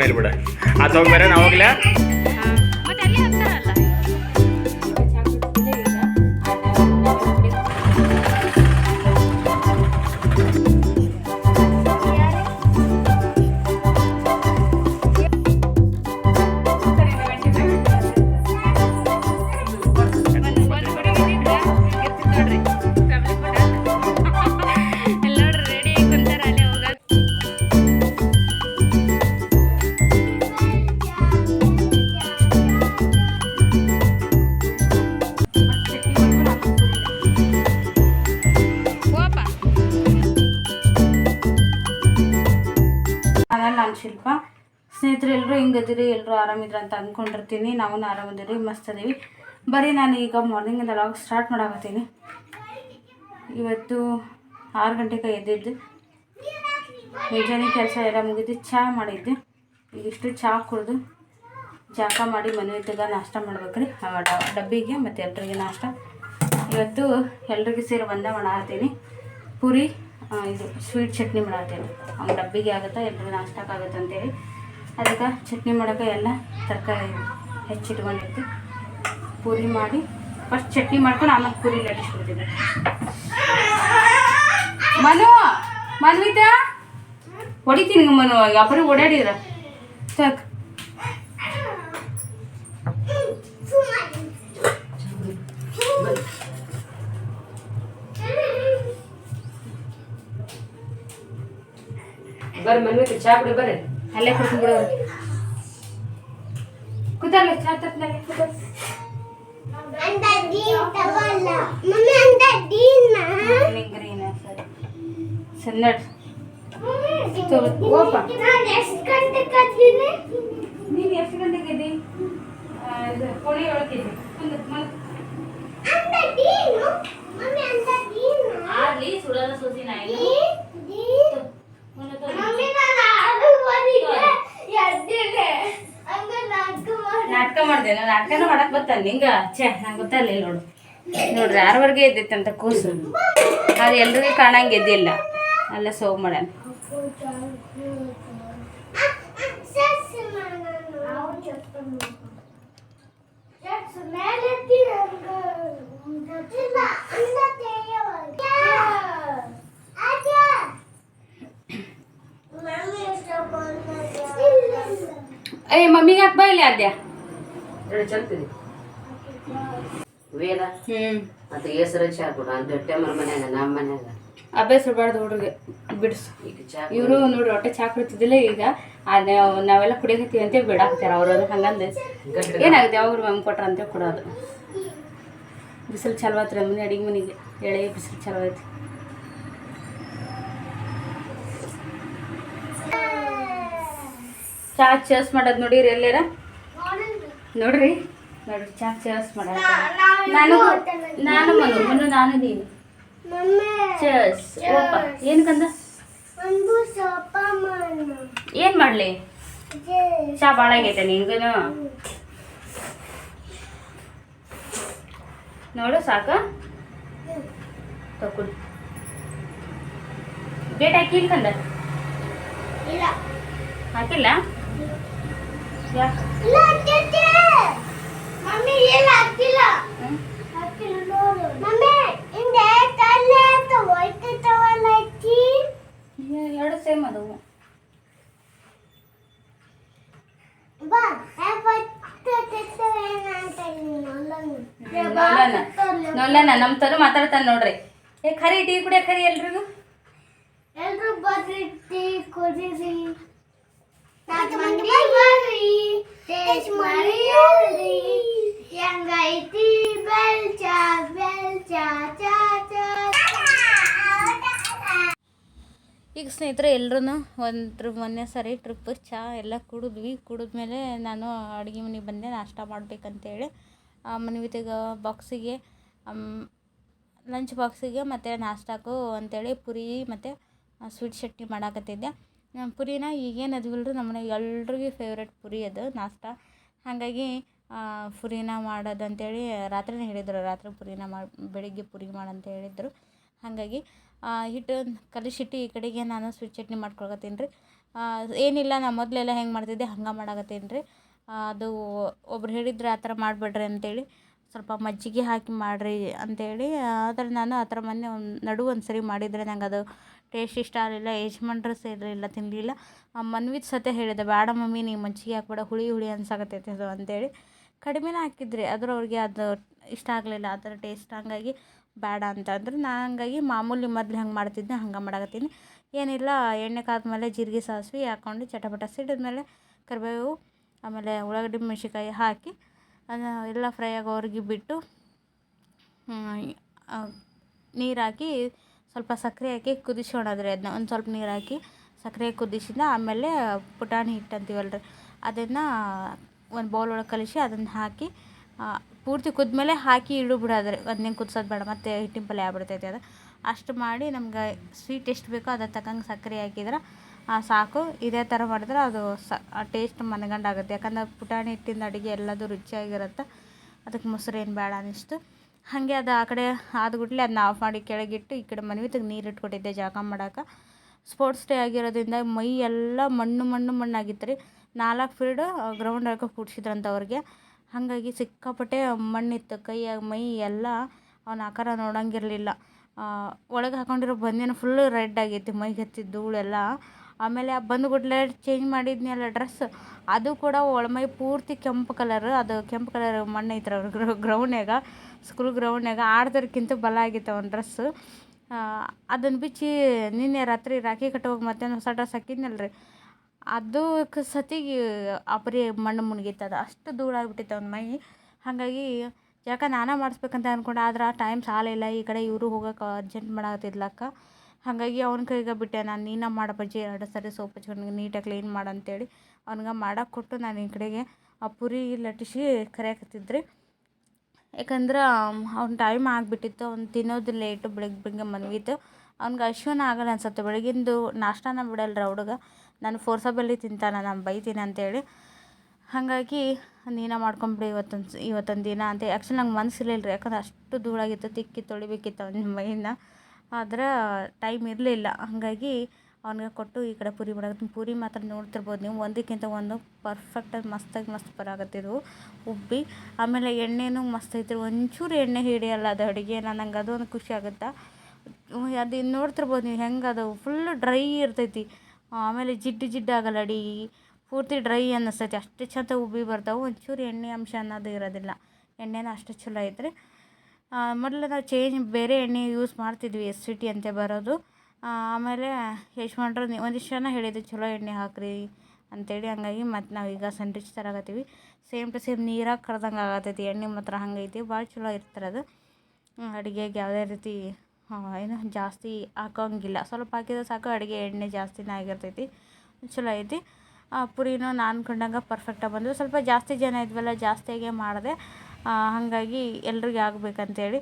ಮೇಲೆ ಬಿಡ ಹೋಗ್ಬೇರೆ ನಾವು ಹೋಗ್ಲಾ ನಾನು ಶಿಲ್ಪ. ಸ್ನೇಹಿತರೆಲ್ಲರೂ ಹಿಂಗದಿರಿ ಎಲ್ಲರೂ ಆರಾಮಿದ್ರ ಅಂತ ಅಂದ್ಕೊಂಡಿರ್ತೀನಿ ನಾವು ಆರಾಮದಿರಿ ಮಸ್ತ್ ಅದೀವಿ ಬರೀ ನಾನು ಈಗ ಮಾರ್ನಿಂಗಿಂದ ಲಾಗ್ ಸ್ಟಾರ್ಟ್ ಮಾಡಾಕತ್ತೀನಿ. ಇವತ್ತು ಆರು ಗಂಟೆಗೆ ಎದ್ದಿದ್ದು. ಮುಂಜಾನೆ ಕೆಲಸ ಎಲ್ಲ ಮುಗಿದು ಚಹಾ ಮಾಡಿದ್ದೆ. ಈಗಿಷ್ಟು ಚಹಾ ಕುಡಿದು ಜಾಕ ಮಾಡಿ ಮನೆ ಇದ್ದಾಗ ನಾಷ್ಟ ಮಾಡ್ಬೇಕ್ರಿ. ಡಬ್ಬಿಗೆ ಮತ್ತು ಎಲ್ರಿಗೆ ನಾಷ್ಟ. ಇವತ್ತು ಎಲ್ರಿಗೂ ಸೇರಿ ಒಂದೇ ಮಾಡಾಕತ್ತೀನಿ ಪೂರಿ ಇದು ಸ್ವೀಟ್ ಚಟ್ನಿ ಮಾಡತ್ತೀನಿ ಅವ್ನ ಡಬ್ಬಿಗೆ ಆಗುತ್ತಾ ಎಲ್ಲರೂ ನಾಷ್ಟಕ್ಕಾಗುತ್ತೆ ಅಂತೇಳಿ. ಅದಕ್ಕೆ ಚಟ್ನಿ ಮಾಡೋಕೆ ಎಲ್ಲ ತರಕಾರಿ ಹೆಚ್ಚಿಟ್ಕೊಂಡಿರ್ತೀವಿ ಪೂರಿ ಮಾಡಿ ಫಸ್ಟ್ ಚಟ್ನಿ ಮಾಡ್ಕೊಂಡು ಆಮೇಲೆ ಪೂರಿ ಲಟ್ಟಿಸ್ಬಿಡ್ತೀನಿ ಮನು, ಮನ್ವಿತ? ಹೊಡಿತೀನಿ ಮನು ಯಾಪರಿ ಓಡಾಡಿದ್ರ? ಸಾಕು ಬರ್ರಿ ಮನ್ವಿತ ಚಾ ಕುಡಿ ಬರ್ರಿ ಅಲ್ಲೇ ಕುಡ್ಕೊಂಡು ಬಿಡೋರು ಕೂತಲ್ಲ ಚಾ ತಪ್ಪನಲ್ಲಿ ಕೂತಲ್ಲ ಗ್ರೀನ್ ಸರಿ ಸನ್ನಡ್ ಓಪ ನೀನು ಎಷ್ಟು ಗಂಟೆಗೆ ಇದ್ದಿ ಆ, ಇದು ಕೋಳಿ ಒಳಗಿದ್ದಿ ಒಂದು ಆಗ್ಲಿ ಸುಡೋದ ಸೂಸಿ ನಾ ನಾಟಕ ಮಾಡ್ದೆ ನಾಟಕನ ಮಾಡಕ್ ಬರ್ತಾನೆ ನಿಂಗ? ಛೇ, ನಂಗೆ ಗೊತ್ತಲ್ಲ ನೋಡು. ನೋಡ್ರಿ, ಆರವರೆಗೆ ಅಂತ ಕೂಸು. ಅದು ಎಲ್ರಿಗೂ ಕಾಣಂಗೆ ಎದ್ದಿಲ್ಲ. ಅಲ್ಲ ಸೋಗ್ ಮಾಡ್ಯಾನ ಏ ಮಮ್ಮಿಗೆ ಯಾಕೆ ಬಾ ಇಲ್ಲಿ ಚಲ್ತಿದಿ ವೇದ? ಹ್ಮ್. ಮತ್ತೆ ಹೆಸರು ಚಾ ಕೊಡು ಅದು ಟೈಮರ್ ಮನ್ಯಾಗ ನಮ್ಮ ಮನ್ಯಾಗ. ಅಭ್ಯಾಸ ಇರಬಾರ್ದು ಹುಡುಗ ಬಿಡಿಸು. ಇವರು ನೋಡ್ರಿ ಹೊಟ್ಟೆ ಚಾ ಕುಡಿತಿದ್ದಿಲ್ಲ ಈಗ. ಅದೇ ನಾವೆಲ್ಲ ಕುಡಿಯಕತ್ತೀವಿ ಅಂತ ಬಿಡಾಕ್ತಾರ ಅವ್ರು ಹಂಗಂದ. ಏನಾಗುತ್ತೆ ಯಾವಾಗ ಮಮ್ಮಿ ಕೊಟ್ರ ಅಂತ ಕೊಡೋದು. ಬಿಸಿಲು ಚಲೋ ಆತ್ರಿ ಮನೆ ಅಡಿಗೆ ಮನೆಗೆ. ಎಳೆ ಬಿಸಿಲು ಚಲೋ ಐತಿ ಚಾ ಚೇಸ್ ಮಾಡೋದು ನೋಡಿರಿ ಎಲ್ಲಾರ? ನೋಡ್ರಿ ನೋಡ್ರಿ ಚಾ ಚೇಸ್ ಮಾಡೋದು. ನಾನು ನಾನು ಮನು ಮನು ನಾನು ನೀನು. ಚೇಸ್ ಏನು ಕಂದ? ಏನ್ ಮಾಡ್ಲಿ? ಚಾ ಭಾಳ ಆಗೈತೆ ನಿಂಗನು ನೋಡು ಸಾಕ. ತಕೊಡಿ ಡೇಟ್ ಹಾಕಿಲ್ಲ ಕಂದ ಹಾಕಿಲ್ಲ? ಹ್ಮ್? ಏ- ಎರಡು ಸೇಮ್ ಅದವು. ನೋಲನ ನಮ್ಮ ತರ ಮಾತಾಡ್ತಾನೆ ನೋಡ್ರಿ. ಏ ಖರಿ ಟೀ ಕುಡಿಯ ಖರಿ ಎಲ್ರಿಗೂ? ಎಲ್ರು ಬರ್ರಿ ಟೀ ಕುಡೀರಿ ನಾಲ್ಕು ಮಂದಿ ಬರ್ರಿ ಟೇಸ್ಟ್ ಮಾಡಿ ಈಗ ಸ್ನೇಹಿತರೆ ಎಲ್ಲರೂ ಒಂದು ಮೊನ್ನೆ ಸರಿ ಟ್ರಿಪ್ ಚಹಾ ಎಲ್ಲ ಕುಡಿದ್ವಿ. ಕುಡಿದ್ಮೇಲೆ ನಾನು ಅಡುಗೆ ಮನೆಗೆ ಬಂದೆ, ನಾಷ್ಟ ಮಾಡ್ಬೇಕಂತೇಳಿ. ಮನ್ವಿತಿಗೆ ಬಾಕ್ಸಿಗೆ ಲಂಚ್ ಬಾಕ್ಸಿಗೆ ಮತ್ತು ನಾಷ್ಟಾಕು ಅಂತೇಳಿ ಪುರಿ ಮತ್ತು ಸ್ವೀಟ್ ಚಟ್ನಿ ಮಾಡಾಕತ್ತಿದ್ದೆ. ಆ, ಪುರಿನ ಈಗೇನು ಅದಿವಲ್ರಿ ನಮ್ಮ ಮನೆಗೆ ಎಲ್ರಿಗೂ ಫೇವ್ರೆಟ್ ಪುರಿ ಅದು ನಾಷ್ಟ. ಹಾಗಾಗಿ ಪುರಿನ ಮಾಡೋದು ಅಂತೇಳಿ ರಾತ್ರಿನೇ ಹೇಳಿದರು ರಾತ್ರಿ ಪುರಿನ ಮಾಡಿ ಬೆಳಿಗ್ಗೆ ಪುರಿ ಮಾಡಂತ ಹೇಳಿದರು. ಹಾಗಾಗಿ ಹಿಟ್ಟು ಕಲಿಸಿಟ್ಟು ಈ ಕಡೆಗೆ ನಾನು ಸ್ವೀಟ್ ಚಟ್ನಿ ಮಾಡ್ಕೊಳಕತ್ತೀನಿ ರೀ. ಏನಿಲ್ಲ ನಾ ಮೊದಲೆಲ್ಲ ಹೆಂಗೆ ಮಾಡ್ತಿದ್ದೆ ಹಂಗೆ ಮಾಡಾಕತ್ತೀನಿ ರೀ. ಅದು ಒಬ್ರು ಹೇಳಿದ್ರು ಆ ಥರ ಮಾಡಬೇಡ್ರಿ ಅಂತೇಳಿ. ಸ್ವಲ್ಪ ಮಜ್ಜಿಗೆ ಹಾಕಿ ಮಾಡಿರಿ ಅಂತೇಳಿ ಆದರೆ ನಾನು ಆ ಥರ ಮೊನ್ನೆ ಒಂದು ನಡು ಒಂದು ಸರಿ ಮಾಡಿದರೆ ನಂಗೆ ಅದು ಟೇಸ್ಟ್ ಇಷ್ಟ ಆಗಲಿಲ್ಲ, ಯಜಮಾನ್ರು ಸೇರಲಿಲ್ಲ ತಿನ್ನಲಿಲ್ಲ ಮನ್ವಿತ್ ಸತೆ ಹೇಳಿದೆ, ಬೇಡ ಮಮ್ಮಿ ನೀವು ಮಜ್ಜಿಗೆ ಹಾಕ್ಬೇಡ, ಹುಳಿ ಹುಳಿ ಅನ್ಸಾಕತ್ತೈತೆ ಅದು ಅಂತೇಳಿ ಕಡಿಮೆನೇ ಹಾಕಿದ್ರಿ. ಆದರೂ ಅವ್ರಿಗೆ ಅದು ಇಷ್ಟ ಆಗಲಿಲ್ಲ, ಆ ಥರ ಟೇಸ್ಟ್. ಹಂಗಾಗಿ ಬೇಡ ಅಂತ ಅಂದ್ರೆ. ನಾನು ಹಂಗಾಗಿ ಮಾಮೂಲಿ ಮೊದಲು ಹಂಗೆ ಮಾಡ್ತಿದ್ದೆ, ಹಂಗೆ ಮಾಡಕತ್ತೀನಿ. ಏನಿಲ್ಲ, ಎಣ್ಣೆ ಕಾದ್ಮೇಲೆ ಜೀರಿಗೆ ಸಾಸಿವೆ ಹಾಕ್ಕೊಂಡು ಚಟಪಟ ಸಿಡಿದ್ಮೇಲೆ ಕರಿಬೇವು, ಆಮೇಲೆ ಉಳ್ಳಾಗಡ್ಡಿ ಮೆಣ್ಸಿನ್ಕಾಯಿ ಹಾಕಿ ಅದನ್ನ ಎಲ್ಲ ಫ್ರೈ ಆಗೋವರೆಗೆ ಬಿಟ್ಟು ನೀರು ಹಾಕಿ ಸ್ವಲ್ಪ ಸಕ್ಕರೆ ಹಾಕಿ ಕುದಿಸ್ಕೊಳೋದ್ರಿ ಅದನ್ನ ಒಂದು ಸ್ವಲ್ಪ ನೀರು ಹಾಕಿ ಸಕ್ಕರೆ ಕುದಿಸಿದ ಆಮೇಲೆ ಪುಟಾಣಿ ಹಿಟ್ಟು ಅಂತೀವಲ್ರಿ ಅದನ್ನು ಒಂದು ಬೌಲ್ ಒಳಗೆ ಕಲಿಸಿ ಅದನ್ನು ಹಾಕಿ ಪೂರ್ತಿ ಕುದ್ಮೇಲೆ ಹಾಕಿ ಇಡು ಬಿಡೋದ್ರಿ. ಅದನ್ನೇ ಕುದಿಸೋದು ಬೇಡ, ಮತ್ತು ಹಿಟ್ಟಿನ ಪಲ್ಯ ಆಗ್ಬಿಡ್ತೈತಿ ಅದು. ಅಷ್ಟು ಮಾಡಿ ನಮ್ಗೆ ಸ್ವೀಟ್ ಎಷ್ಟು ಬೇಕೋ ಅದ್ರ ತಕ್ಕಂಗೆ ಸಕ್ಕರೆ ಹಾಕಿದ್ರೆ ಸಾಕು. ಇದೇ ಥರ ಮಾಡಿದ್ರೆ ಅದು ಸ ಟೇಸ್ಟ್ ಮನಗಂಡಾಗುತ್ತೆ ಯಾಕಂದ್ರೆ ಪುಟಾಣಿ ಹಿಟ್ಟಿಂದ ಅಡುಗೆ ಎಲ್ಲದು ರುಚಿಯಾಗಿರುತ್ತೆ. ಅದಕ್ಕೆ ಮೊಸರು ಏನು ಬೇಡ ಅನ್ನಿಸ್ತು ಹಾಗೆ ಅದು ಆ ಕಡೆ ಆದ್ಗುಟ್ಲೆ ಅದನ್ನ ಆಫ್ ಮಾಡಿ ಕೆಳಗಿಟ್ಟು ಈ ಕಡೆ ಮನ್ವಿತಿಗೆ ನೀರು ಇಟ್ಕೊಟ್ಟಿದ್ದೆ ಜಳಕ ಮಾಡೋಕೆ. ಸ್ಪೋರ್ಟ್ಸ್ ಡೇ ಆಗಿರೋದ್ರಿಂದ ಮೈ ಎಲ್ಲ ಮಣ್ಣು ಮಣ್ಣು, ಮಣ್ಣಾಗಿತ್ತು ರೀ. ನಾಲ್ಕು ಫೀಲ್ಡ್ ಗ್ರೌಂಡ್ ಒಳಗೆ ಕೂಡ್ಸಿದ್ರಂತ ಅವ್ರಿಗೆ. ಹಾಗಾಗಿ ಸಿಕ್ಕಾಪಟ್ಟೆ ಮಣ್ಣಿತ್ತು ಕೈಯಾಗ ಮೈ ಎಲ್ಲ ಅವನ ಆಕಾರ ನೋಡಂಗಿರಲಿಲ್ಲ. ಒಳಗೆ ಹಾಕೊಂಡಿರೋ ಬಂದಿನ ಫುಲ್ಲು ರೆಡ್ ಆಗೈತಿ ಮೈಗೆ ಹತ್ತಿದ ಧೂಳೆಲ್ಲ. ಆಮೇಲೆ ಆ ಬಂದುಗುಡ್ಲೆ ಚೇಂಜ್ ಮಾಡಿದ್ನಲ್ಲ ಡ್ರೆಸ್ ಅದು ಕೂಡ ಒಳಮೈ ಪೂರ್ತಿ ಕೆಂಪು ಕಲರ್ ಅದು ಕೆಂಪು ಕಲರ್ ಮಣ್ಣು ಐತ್ರ ಅವ್ರ ಗ್ರೌಂಡ್ನಾಗ ಸ್ಕೂಲ್ ಗ್ರೌಂಡ್ನ್ಯಾಗ ಆಡ್ದರ್ಕಿಂತ ಬಲ ಆಗಿತ್ತು ಅವ್ನ ಡ್ರೆಸ್ ಅದನ್ನು ಬಿಚ್ಚಿ ನಿನ್ನೆ ರಾತ್ರಿ ರಾಖಿ ಕಟ್ಟೋಗಿ ಮತ್ತೇನು ಹೊಸ ಡ್ರೆಸ್ ಹಾಕಿದ್ನಲ್ಲ ರೀ ಅದಕ್ಕೆ ಸತಿಗೆ ಅಪರಿ ಮಣ್ಣು ಮುಣಗಿತ್ತು ಅದು, ಅಷ್ಟು ಧೂಳಾಗ್ಬಿಟ್ಟಿತ್ತು ಅವ್ನ ಮೈ. ಹಾಗಾಗಿ ಯಾಕೆ ನಾನೇ ಮಾಡಿಸ್ಬೇಕಂತ ಅಂದ್ಕೊಂಡೆ ಆದ್ರೆ ಟೈಮ್ ಸಾಲಿಲ್ಲ ಈ ಕಡೆ ಇವರು ಹೋಗೋಕೆ ಅರ್ಜೆಂಟ್ ಮಾಡಾಕತ್ತಿದ್ಲಕ್ಕ. ಹಾಗಾಗಿ ಅವ್ನ ಕೈಗೆ ಬಿಟ್ಟೆ ನಾನು, ನೀನು ಮಾಡು ಬಜ್ಜಿ ಎರಡು ಸರಿ ಸೋಪ್ ಹಚ್ಕೊಂಡು ನೀಟಾಗಿ ಕ್ಲೀನ್ ಮಾಡು ಅಂತೇಳಿ ಅವ್ನಿಗೆ ಮಾಡಕ್ಕೆ ಕೊಟ್ಟು ನಾನು ಈ ಕಡೆಗೆ ಆ ಪುರಿ ಲಟ್ಟಿಸಿ ಕರೆಯಾಕತ್ತಿದ್ರಿ ಯಾಕಂದ್ರೆ, ಅವ್ನ ಟೈಮ್ ಆಗಿಬಿಟ್ಟಿತ್ತು, ಅವ್ನು ತಿನ್ನೋದು ಲೇಟು ಬೆಳಗ್ಗೆ ಬೆಳಗ್ಗೆ ಮಲಗಿತ್ತು. ಅವ್ನಿಗೆ ಅಶ್ವನ ಆಗಲ್ಲ ಅನ್ಸುತ್ತೆ, ಬೆಳಗಿಂದು ನಾಷ್ಟಾನ ಬಿಡಲ್ಲ ಹುಡುಗ. ನಾನು ಫೋರ್ಸಬಲ್ಲಿ ತಿಂತಾನ, ನಾನು ಬೈತೀನಿ ಅಂತೇಳಿ. ಹಾಗಾಗಿ ನೀನ ಮಾಡ್ಕೊಂಬಿಡಿ ಇವತ್ತೊಂದು ಇವತ್ತೊಂದು ದಿನ ಅಂತ. ಆ್ಯಕ್ಚುಲಿ ನಂಗೆ ಮನಸ್ಸಿರಲಿಲ್ಲ ರೀ ಯಾಕಂದ್ರೆ ಅಷ್ಟು ಧೂಳಾಗಿತ್ತು, ತಿಕ್ಕಿ ತೊಳಿಬೇಕಿತ್ತು ಅವ್ನ ಮೈನ. ಆದ್ರೆ ಟೈಮ್ ಇರಲಿಲ್ಲ. ಹಾಗಾಗಿ ಅವ್ನಿಗೆ ಕೊಟ್ಟು ಈ ಕಡೆ ಪೂರಿ ಮಾಡಕತ್ತೀನಿ ಪೂರಿ ಮಾತ್ರ ನೋಡ್ತಿರ್ಬೋದು ನೀವು. ಒಂದಕ್ಕಿಂತ ಒಂದು ಪರ್ಫೆಕ್ಟಾಗಿ ಮಸ್ತಾಗಿ ಮಸ್ತ್ ಬರಾಕತ್ತಿದ್ವು ಉಬ್ಬಿ. ಆಮೇಲೆ ಎಣ್ಣೆನೂ ಮಸ್ತ್ ಐತ್ರಿ ಒಂಚೂರು ಎಣ್ಣೆ ಹಿಡಿಯಲ್ಲ ಅದು ಅಡುಗೆ. ನನಗೆ ಅದು ಒಂದು ಖುಷಿ ಆಗುತ್ತೆ? ಅದು ನೋಡ್ತಿರ್ಬೋದು ನೀವು ಹೆಂಗೆ ಅದು ಫುಲ್ಲು ಡ್ರೈ ಇರ್ತೈತಿ. ಆಮೇಲೆ ಜಿಡ್ಡು ಜಿಡ್ಡು ಆಗಲ್ಲ ಅಡಿ. ಪೂರ್ತಿ ಡ್ರೈ ಅನ್ನಿಸ್ತೈತಿ. ಅಷ್ಟು ಚಂದ ಉಬ್ಬಿ ಬರ್ತಾವೆ. ಒಂಚೂರು ಎಣ್ಣೆ ಅಂಶ ಅನ್ನೋದು ಇರೋದಿಲ್ಲ. ಎಣ್ಣೆನ ಅಷ್ಟು ಚಲೋ ಐತ್ರಿ. ಮೊದಲು ನಾವು ಚೇಂಜ್ ಬೇರೆ ಎಣ್ಣೆ ಯೂಸ್ ಮಾಡ್ತಿದ್ವಿ ಎಸ್ ಸಿ ಟಿ ಅಂತ ಬರೋದು. ಆಮೇಲೆ ನೀವು ಒಂದಿಷ್ಟು ಜನ ಹೇಳಿದ್ದು ಚಲೋ ಎಣ್ಣೆ ಹಾಕ್ರಿ ಅಂತೇಳಿ. ಹಂಗಾಗಿ ಮತ್ತು ನಾವೀಗ ಥರ ಆಗತ್ತೀವಿ. ಸೇಮ್ ಟು ಸೇಮ್ ನೀರಾಗಿ ಕರ್ದಂಗೆ ಆಗತ್ತೈತಿ. ಎಣ್ಣೆ ಮಾತ್ರ ಹಂಗೈತಿ. ಭಾಳ ಚಲೋ ಇರ್ತಾರೆ ಅದು. ಅಡುಗೆಗೆ ಯಾವುದೇ ರೀತಿ ಏನು ಜಾಸ್ತಿ ಹಾಕೋಂಗಿಲ್ಲ. ಸ್ವಲ್ಪ ಹಾಕಿದ್ರೆ ಸಾಕು, ಅಡುಗೆ ಎಣ್ಣೆ ಜಾಸ್ತಿನೇ ಆಗಿರ್ತೈತಿ. ಚಲೋ ಐತಿ. ಪುರಿನೂ ನಾನು ಕಂಡಂಗೆ ಪರ್ಫೆಕ್ಟಾಗಿ ಬಂದು ಸ್ವಲ್ಪ ಜಾಸ್ತಿ ಜನ ಇದ್ವಲ್ಲ, ಜಾಸ್ತಿಯಾಗೆ ಮಾಡಿದೆ. ಹಾಗಾಗಿ ಎಲ್ರಿಗೆ ಆಗ್ಬೇಕಂತೇಳಿ.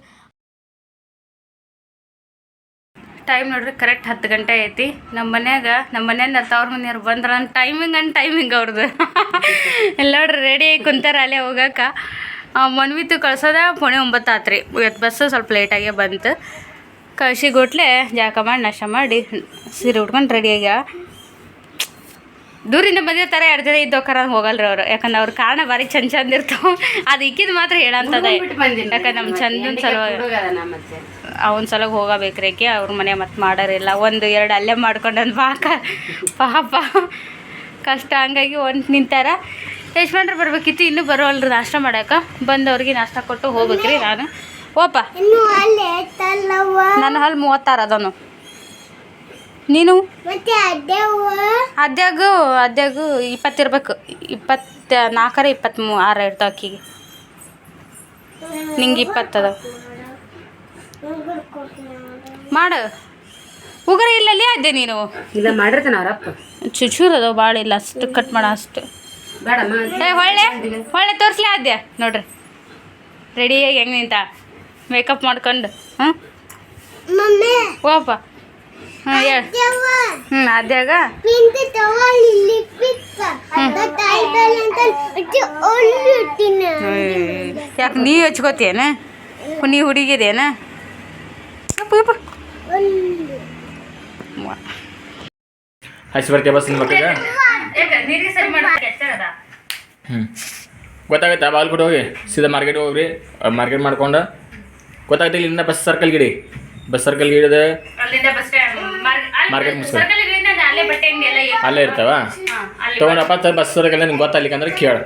ಟೈಮ್ ನೋಡ್ರಿ ಕರೆಕ್ಟ್ ಹತ್ತು ಗಂಟೆ ಐತಿ. ನಮ್ಮ ಮನ್ಯಾಗ ನಮ್ಮ ಮನೆಯಿಂದ ತವ್ರ ಮನೆಯವ್ರು ಬಂದ್ರ ಟೈಮಿಂಗ್ ಅಂಡ್ ಟೈಮಿಂಗ್ ಅವ್ರದ್ದು ಎಲ್ಲ ನೋಡ್ರಿ ರೆಡಿ ಆಗಿ ಕುಂತಾರ ಅಲ್ಲೇ ಹೋಗಾಕ. ಮನ್ವಿತು ಕಳ್ಸೋದ ಪುಣೆ ಒಂಬತ್ತು ಆತ್ರಿ. ಇವತ್ತು ಬಸ್ಸು ಸ್ವಲ್ಪ ಲೇಟಾಗೇ ಬಂತು. ಕಳ್ಸಿ ಗೊಟ್ಲೆ ಜಾಕ ಮಾಡಿ ನಾಶ ಮಾಡಿ, ಸೀರೆ ಉಟ್ಕೊಂಡು ರೆಡಿ ಆಗ್ಯಾವ ದೂರಿಂದ ಬಂದಿರ್ತಾರೆ ಎರಡು ದಿನ ಇದ್ದೋಕಾರ ಹೋಗಲ್ರಿ ಅವ್ರು. ಯಾಕಂದ್ರೆ ಅವ್ರ ಕಾರಣ ಭಾರಿ ಚಂದ ಚಂದ ಇರ್ತಾವ. ಅದು ಇಕ್ಕಿದ್ ಮಾತ್ರ ಹೇಳಂತದ. ಯಾಕಂದ್ರೆ ನಮ್ಮ ಚಂದನ್ ಸಲುವಾಗಿ ಅವನ ಸಲಗ ಹೋಗಬೇಕ್ರಿ ಅವ್ರ ಮನೆ ಮತ್ತೆ ಮಾಡೋರಿಲ್ಲ. ಒಂದು ಎರಡು ಅಲ್ಲೇ ಮಾಡ್ಕೊಂಡಂದು ಪಾಕ ಪಾಪ. ಕಷ್ಟ. ಹಂಗಾಗಿ ಒಂದು ನಿಂತಾರ. ಯಜಮಾನ್ರು ಬರ್ಬೇಕಿತ್ತು ಇನ್ನೂ ಬರೋಲ್ರಿ ನಾಷ್ಟ ಮಾಡಕ್ಕೆ ಬಂದವ್ರಿಗೆ ನಾಷ್ಟ ಕೊಟ್ಟು ಹೋಗ್ಬೇಕ್ರಿ ನಾನು. ಓಪ. ಇನ್ನು ಅಲ್ಲಿ ಐತಲ್ಲವ್ವ. ನನ್ನ ಹಲ್ ಮೂವತ್ತಾರು ಅದನು ನೀನು? ಅದ್ಯಾಗು? ಅದ್ಯಾಗು ಇಪ್ಪತ್ತಿರ್ಬೇಕು. ಇಪ್ಪತ್ತ ನಾಲ್ಕರ ಇಪ್ಪತ್ತ್ಮೂ ಆರು ಇರ್ತಾವ ಅಕ್ಕಿಗೆ. ನಿಂಗೆ ಇಪ್ಪತ್ತದ ಮಾಡು. ಉಗುರ ಇಲ್ಲಲ್ಲಿ ಅದೇ ನೀನು? ಇಲ್ಲ ಮಾಡಿರ್ತಾನ ಅವರಪ್ಪ ಚುಚೂರು ಅದಾವ ಭಾಳ ಇಲ್ಲ ಅಷ್ಟು ಕಟ್ ಮಾಡ ಅಷ್ಟು. ಬೇಡಮ್ಮ. ಏ ಹೊಳ್ಳೆ. ಹೊಳ್ಳೆ ತೋರಿಸ್ಲಿ ಅದೇ ನೋಡ್ರಿ. ರೆಡಿಯಾಗಿ ಹೆಂಗೆ ನಿಂತ? ಮೇಕಪ್ ಮಾಡ್ಕೊಂಡು ಹಾಂ ಮಮ್ಮಿ. ಓಪ ಹಾಂ ಹೇಳು. ಹ್ಞೂ ಅದ್ಯಾಗ ಯಾಕೆ ನೀ ಹಚ್ಕೋತಿಯೇನ? ನೀ ಹುಡುಗಿದೇನ? ಹಸಿ ಬರ್ತೀಯ ಬಸ್ ನಿಮ್ಮ ಮಕ್ಕಳಿಗೆ ಹ್ಞೂ ಗೊತ್ತಾಗುತ್ತೆ ಬಾಲ್ಕೋಟ್ ಹೋಗಿ. ಸೀದಾ ಮಾರ್ಕೆಟ್ಗೆ ಹೋಗ್ರಿ. ಮಾರ್ಕೆಟ್ ಮಾಡ್ಕೊಂಡು. ಗೊತ್ತಾಗುತ್ತೆ ಇಲ್ಲಿಂದ ಬಸ್ ಸರ್ಕಲ್ ಗಿಡಿ. ಬಸ್ ಸರ್ಕಲ್ ಗಿಡದ ಬಸ್ Market ಮುಗ್ಸ್ಕೊ. ಅಲ್ಲೇ ಇರ್ತಾವ? ತಗೊಂಡಪ್ಪ ತ ಬಸ್ ಸರ್ಕಲ್ ನಿಮ್ಗೆ ಗೊತ್ತಾಗ್ಲಿಕ್ಕೆ ಅಂದ್ರೆ ಕೇಳು.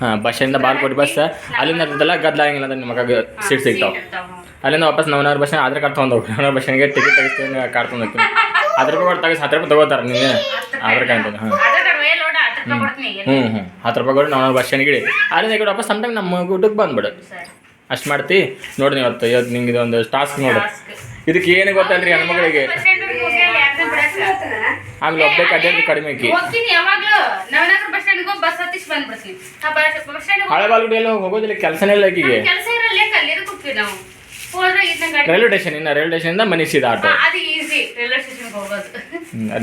ಹಾಂ ಬಸ್ ಸ್ಟ್ಯಾಂಡಿಂದ ಬಾಲ್ಕೋಟ್ ಬಸ್. ಅಲ್ಲಿಂದ ಇರ್ತದಲ್ಲ ಗದ್ದಲ ಹಂಗಿಲ್ಲ ಅಂದ್ರೆ ನಿಮಗೆ ಸೀಟ್ ಸಿಗ್ತಾವೆ. ಅಲ್ಲಿಂದ ವಾಪಸ್ ನವನಾರ ಬಸ್ ಆಧಾರ್ ಕಾರ್ಡ್ ತೊಗೊಂಡು ಹೋಗಿ ನವನಾರ್ ಬಸ್ಸಿಗೆ ಟಿಕೆಟ್ ತೆಗಿಸ್ತೀನಿ ಕಾರ್ಡ್ ತೊಗೊಂಡು ಹೋಗ್ತೀನಿ. ಹತ್ತು ರೂಪಾಯಿ ಕೊಟ್ಟು ತೆಗಿಸಿ ಹತ್ತು ರೂಪಾಯಿ ತೊಗೋತಾರೆ ನೀನು ಆಧಾರ್ ಕಾರ್ಡ್ ಅಂತ ಹಾಂ. ಕಡೆ ಹ್ಞೂ ಹ್ಞೂ ಹತ್ತು ರೂಪಾಯಿ ಕೊಟ್ಟು ನಾವು ಬಸ್ ಸ್ಟ್ಯಾಂಡ್ಗೆ ಅಲ್ಲಿಂದ ಈ ಕಡೆ ವಾಪಸ್ ಸಮ್ಟೈಮ್ ನಮ್ಮ ಊಟಕ್ಕೆ ಬಂದ್ಬಿಡು. ಅಷ್ಟು ಮಾಡ್ತಿ? ನೋಡಿ ನೀವು ಇವತ್ತು ಇವತ್ತು ನಿಂಗೆ ಇದೊಂದು ಟಾಸ್ಕ್ ನೋಡು. ಇದಕ್ಕೆ ಏನು ಗೊತ್ತಲ್ರಿ ಹೆಣ್ಮಗಳಿಗೆ ಆಮೇಲೆ ಒಬ್ಬಕ್ಕೆ ಅಡ್ಡಾಡಿ ಕಡಿಮೆ ಆಕಿ. ಹಳೆ ಬಾಲ್ಗುಡಿ ಎಲ್ಲ ಹೋಗೋದಿಲ್ಲ ಕೆಲಸನೇ ಇಲ್ಲ ಆಕಿಗೆ ರೈಲ್ವೆ ಸ್ಟೇಷನ್ ಇಂದ ರೈಲ್ವೆ ಸ್ಟೇಷನಿಂದ ಮನೆ ಸೀದಾ ಆಟೋ.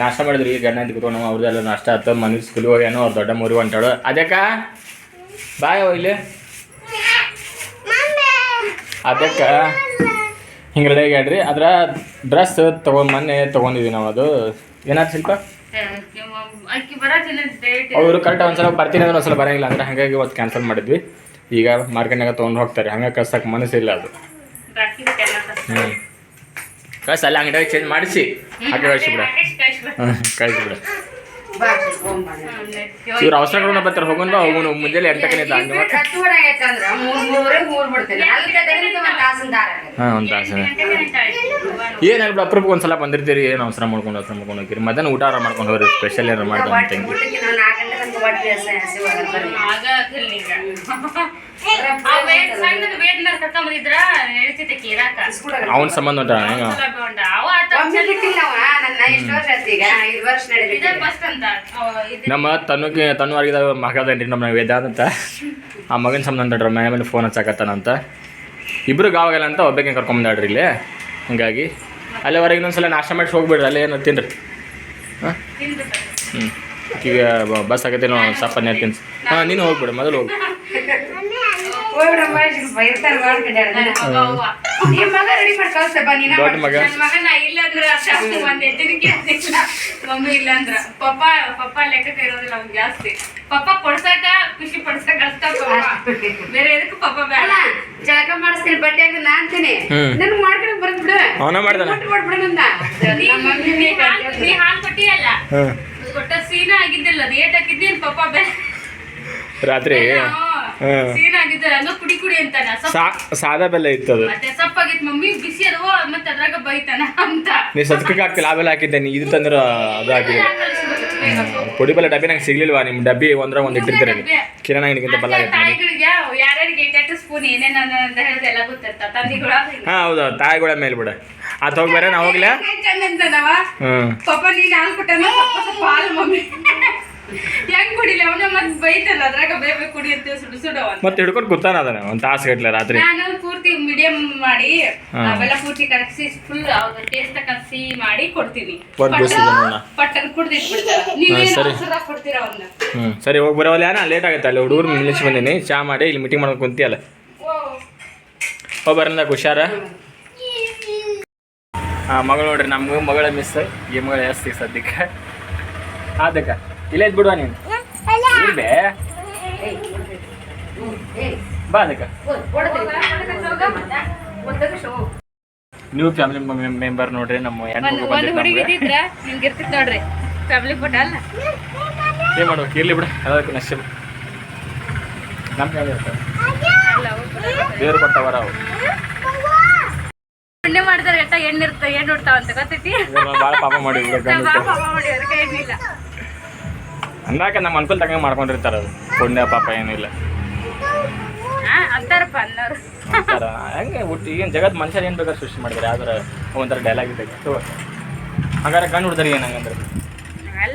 ನಾಷ್ಟ ಮಾಡಿದ್ರಿ ಈಗ ಗಣ್ಣ ಕೂತ್ಕೊಂಡು ನಾವು ಅವ್ರದ್ದೆಲ್ಲ ನಾಷ್ಟ ಆಯ್ತು ಮನೆ ಸ್ಕೂಲ್ ಹೋಗ್ಯಾನೋ ಅವ್ರ ದೊಡ್ಡ ಮೂರು ಹೊಂಟಾಳು. ಅದಕ್ಕ ಬಾಯ್ ಇಲ್ಲಿ. ಅದಕ್ಕ ಹಿಂಗೆ ರೆಡಿ ಆಗ್ಯಾಡ್ರಿ ಅದ್ರ ಡ್ರೆಸ್ ತೊಗೊಂಡು ಮೊನ್ನೆ ತೊಗೊಂಡಿದ್ವಿ ನಾವು ಅದು. ಏನಾದ್ರು ಶಿಲ್ಪ? ಅವರು ಕರೆಕ್ಟ್ ಒಂದ್ಸಲ ಬರ್ತೀನಿ ಅಂದ್ರೆ ಒಂದ್ಸಲ ಬರಂಗಿಲ್ಲ ಅಂದ್ರೆ ಹಾಗಾಗಿ ಇವತ್ತು ಕ್ಯಾನ್ಸಲ್ ಮಾಡಿದ್ವಿ. ಈಗ ಮಾರ್ಕೆಟ್ನಾಗ ತೊಗೊಂಡು ಹೋಗ್ತಾರೆ. ಹಂಗೆ ಕಳ್ಸಕ್ಕೆ ಮನಸ್ಸಿಲ್ಲ ಅದು. ಹ್ಞೂ ಕಳ್ಸ ಅಲ್ಲಿ ಅಂಗಡಿಯಾಗ ಚೇಂಜ್ ಮಾಡಿಸಿ. ಹಾಗೆ ಕಳಿಸ್ಬಿಡ ಹ್ಞೂ ಕಳಿಸ್ಬಿಡ ಇವ್ರು ಅವಸರ ಕಡೆ ಬರ್ತಾರೆ ಹೋಗೋಣ ಬಾ ಹೋಗೋಣ ಮುಂಜಾನೆ ಎಂಟಕ್ಕೆ ನಿಂತ ಹಂಗೆ ಹತ್ತುವರೆ ಆಗೈತೆ ಅಂದ್ರೆ ಮೂರ್ ಮೂರವರೆಗೆ ಮೂರ್ ಅಲ್ಲಿ ತೆಗೆದು ಒಂದು ಆಗೈತೆ. ಹಾಂ ಒಂದು ಸಲ ಏನಾಗ್ಬಿಡು ಅಪ್ರೂಪಕ್ಕೆ ಒಂದ್ಸಲ ಬಂದಿರ್ತೀರಿ ಏನು ಅವಸರ ಮಾಡ್ಕೊಂಡು ಅವಸರ ಮಾಡ್ಕೊಂಡು ಹೋಗಿರಿ ಮಧ್ಯಾಹ್ನ ಊಟ ಆರ ಮಾಡ್ಕೊಂಡು ಹೋಗ್ರಿ ಸ್ಪೆಷಲ್ ಏನಾರು ಮಾಡ್ಕೊಂಡು ಬರ್ರಿ. ಅವನ ಸಂಬಂಧ ಉಂಟ ಹೆಂಗ? ನಮ್ಮ ತನುಗೆ ತನು ಮಗ ಅದೇನ್ರಿ ನಮ್ಮ ವೇದಾಂತ ಅಂತ. ಆ ಮಗನ ಸಂಬಂಧ ಮನೆ ಮೇಲೆ ಫೋನ್ ಹಚ್ಚಾಕತ್ತಾನಂತ ಇಬ್ರು ಗಾವಾಗಲ್ಲ ಅಂತ ಒಬ್ಬಕ್ಕೆ ಕರ್ಕೊಂಬಂದಾಡ್ರಿ ಇಲ್ಲಿ. ಹಂಗಾಗಿ ಅಲ್ಲಿವರೆಗೆ ಇನ್ನೊಂದ್ಸಲ ನಾಷ್ಟ ಮಾಡಿ ಹೋಗ್ಬಿಡ್ರಿ, ಅಲ್ಲಿ ಏನು ತಿನ್ರಿ. ಹಾಂ? ಹ್ಞೂ ಈಗ ಬಸ್ ಆಗತ್ತೆ ನೇರ್ ತಿನ್ಸಿ. ಹಾಂ, ನೀನು ಹೋಗ್ಬಿಡು, ಮೊದಲು ಹೋಗು. ಹೋಗ್ಬಿಡಮ್ಮ ಇರ್ತಾರೆ ನಿಮ್ಮ ಮಗ ರೆಡಿ ಮಾಡಿ ಕಳ್ಸ ಬಾ ನೀನ ದೊಡ್ಡ ಮಗ. ಮಗನ ಇಲ್ಲಂದ್ರ ಒಂದ್ ಎತ್ತಿನಕ್ಕೆ ಅಂತಿಲ್ಲ ಮಮ್ಮಿ ಇಲ್ಲಂದ್ರ ಪಪ್ಪ ಪಪ್ಪ ಲೆಕ್ಕಕ್ಕೆ ಇರೋದಿಲ್ಲ ಅವ್ನ್ ಜಾಸ್ತಿ. ಪಪ್ಪ ಕೊಡ್ಸಾಕ ಖುಷಿ ಪಡ್ಸಕ್ ಅಷ್ಟ ಪಪ್ಪ. ಬೇರೆ ಎದಕ್ಕೂ ಪಪ್ಪ ಬೇಡ. ಅಲ್ಲ ಜಳಕ ಮಾಡಿಸ್ತೀನಿ ಬಟ್ಟೆ ಹಾಕಿ ನಾ ಅಂತೀನಿ. ಹ್ಮ್. ನನ್ ಮಾಡ್ಕೊಂಡು ಬಿಡು. ಅವನ ಮಾಡ್ದಾನ? ಕೊಟ್ಟು ಕೊಟ್ಬಿಡು ನಂದ ನೀ- ನಮ್ಮ ಮಮ್ಮಿ ನೀ ಹಾಲ್- ನೀ ಹಾಲ್ ಕೊಟ್ಟಿಯಲ್ಲ? ಹಾಂ ಕೊಟ್ಟ ಸೀನ ಆಗಿದ್ದಿಲ್ಲ ಅದು ಏಟ್ ಹಾಕಿದ್ದೀನಿ ಪಪ್ಪ ಬೇ ರಾತ್ರಿ. ಕುಡಿ ಕುಡಿ ಅಂತಾನ? ಸಾ ಸಾದಾ ಬೆಲ್ಲ ಇತ್ತು ಅದು ಮತ್ತೆ ಸಪ್ಪಾಗಿತ್ ಮಮ್ಮಿ ಬಿಸಿ ಅದವೋ ಮತ್ತೆ ಅದ್ರಾಗ ಬೈತಾನ ಅಂತ. ನೀ ಸತ್ಕಕ್ಕೆ ಹಾಕ್ತಿಲ್ಲ ಬೆಲ್ಲ ಹಾಕಿದ್ದೆ ನೀ ಇದು ತಂದ್ರೆ ಅದು ಹಾಕಿಲ್ಲ ಪುಡಿ ಬೆಲ್ಲ ಡಬ್ಬಿ ನಂಗೆ ಸಿಗ್ಲಿಲ್ವಾ? ನಿಮ್ಮ ಡಬ್ಬಿ ಒಂದ್ರ ಒಂದು ಇಟ್ಟಿರ್ತೀರ ಕಿರಣ ಅಂಗಡಿಗಿಂತ ಬಲ್ಲ ಹಾ ಹೌದು ತಾಯಿಗಳ ಮೇಲೆ ಬಿಡ. ಆ ಹೋಗಿ ಬೇರೆ ನಾ ಹೋಗ್ಲಾ? ಹ್ಮ್. ಪಾಪ ನೀನ್ ಹಾಲು ಹೆಂಗ್ ಕುಡಿಲಿ? ಅವನ ಮತ್ ಬೈತಲ್ಲ ಅದ್ರಾಗ ಬೇಬೆ ಕುಡಿ ಅಂತ ಸುಡು ಸುಡು ಮತ್ತೆ ಹಿಡ್ಕೊಂಡು ಕೂತಾನ ಅದನ್ನ ಒಂದು ತಾಸು ಗಟ್ಲೆ ರಾತ್ರಿ. ನಾನು ಪೂರ್ತಿ ಮೀಡಿಯಂ ಮಾಡಿ. ಅವೆಲ್ಲ ಪೂರ್ತಿ ಕಲಸಿ ಫುಲ್ ಅವ್ರ ಟೇಸ್ಟ್ ಕಲಸಿ ಮಾಡಿ ಕೊಡ್ತೀನಿ. ಪಟ್ಟನ್ ಕುಡ್ದಿಟ್ಬಿಡ್ತಾರ ಕೊಡ್ತೀರ ಅವನ್ನ ಹ್ಞೂ ಸರಿ ಹೋಗಿ ಬರೋಲ್ಲ ಯಾರ? ಲೇಟ್ ಆಗುತ್ತೆ ಅಲ್ಲಿ ಹುಡುಗರು ನಿಲ್ಲಿಸಿ ಬಂದೀನಿ. ಚಾ ಮಾಡಿ ಇಲ್ಲಿ ಮೀಟಿಂಗ್ ಮಾಡ್ಕೊಂಡು ಕುಂತಿಯಲ್ಲ ಹೋಗಿ ಬರೋಣ ಹುಷಾರ. ಹಾಂ ಮಗಳು ನೋಡ್ರಿ ನಮಗೂ ಮಗಳ ಮಿಸ್ ಈ ಮಗಳ ಜಾಸ್ತಿ ಸದ್ಯಕ್ಕೆ. ಅದಕ್ಕೆ ಇಲ್ಲೇ ಇದ್ ಬಿಡುವ ನೀನು. ಇರ್ಬೇ. ಬಾ ಅದಕ್ಕೆ. ನೀವು ಫ್ಯಾಮಿಲಿ ಮೆಂಬರ್ ನೋಡ್ರಿ ನಮ್ಮ ಹೆಣ್ಣು ಒಂದ್ ಹುಡುಗಿ ಬಂದಿದ್ದು ಇದ್ದಿದ್ರ ನಿಮ್ಗೆ ನೋಡ್ರಿ. ಫ್ಯಾಮಿಲಿ ಫೋಟೋ ಅಲ್ಲ. ಏನು ಮಾಡ್ಬೇಕು ಇರ್ಲಿ ಬಿಡ. ಅದಕ್ಕೆ ನಶ್ಯ ನಮ್ಮ ಫ್ಯಾಮಿಲಿ ಇರ್ತಾರೆ. ದೇವ್ರು ಕೊಟ್ಟವರ ಅವು ಪುಣ್ಯ ಮಾಡಿದ್ರೆ ಎಟ್ಟ ಎಣ್ಣೆ ಇರ್ತ ಎಣ್ಣೆ ಉಡ್ತಾವ ಅಂತ ಗೊತ್ತೈತಿ ಭಾಳ ಪಾಪ ಮಾಡಿ ಪಾಪ ಮಾಡಿ ಅದಕ್ಕೆ ಎಣ್ಣಿಲ್ಲ ಅಂದಾಕ ನಮ್ಮ ಅನುಕೂಲ ತಗೊಂಡು ಮಾಡ್ಕೊಂಡಿರ್ತಾರೆ ಅದು. ಪುಣ್ಯ ಪಾಪ ಏನಿಲ್ಲ ಅಂತಾರಪ್ಪ ಅನ್ನೋರು. ಅಂತಾರ? ಹೆಂಗೆ ಹುಟ್ಟಿ ಈಗಿನ ಜಗತ್ ಮನುಷ್ಯರು ಏನು ಬೇಕಾದ್ರೆ ಸೃಷ್ಟಿ ಮಾಡಿದ್ರೆ? ಆದ್ರೆ ಒಂಥರ ಡೈಲಾಗ್ ಇದೆ. ಹಂಗಾರೆ ಗಂಡು ಹುಡ್ದಾರ ಏನು ಹಂಗಂದ್ರೆ?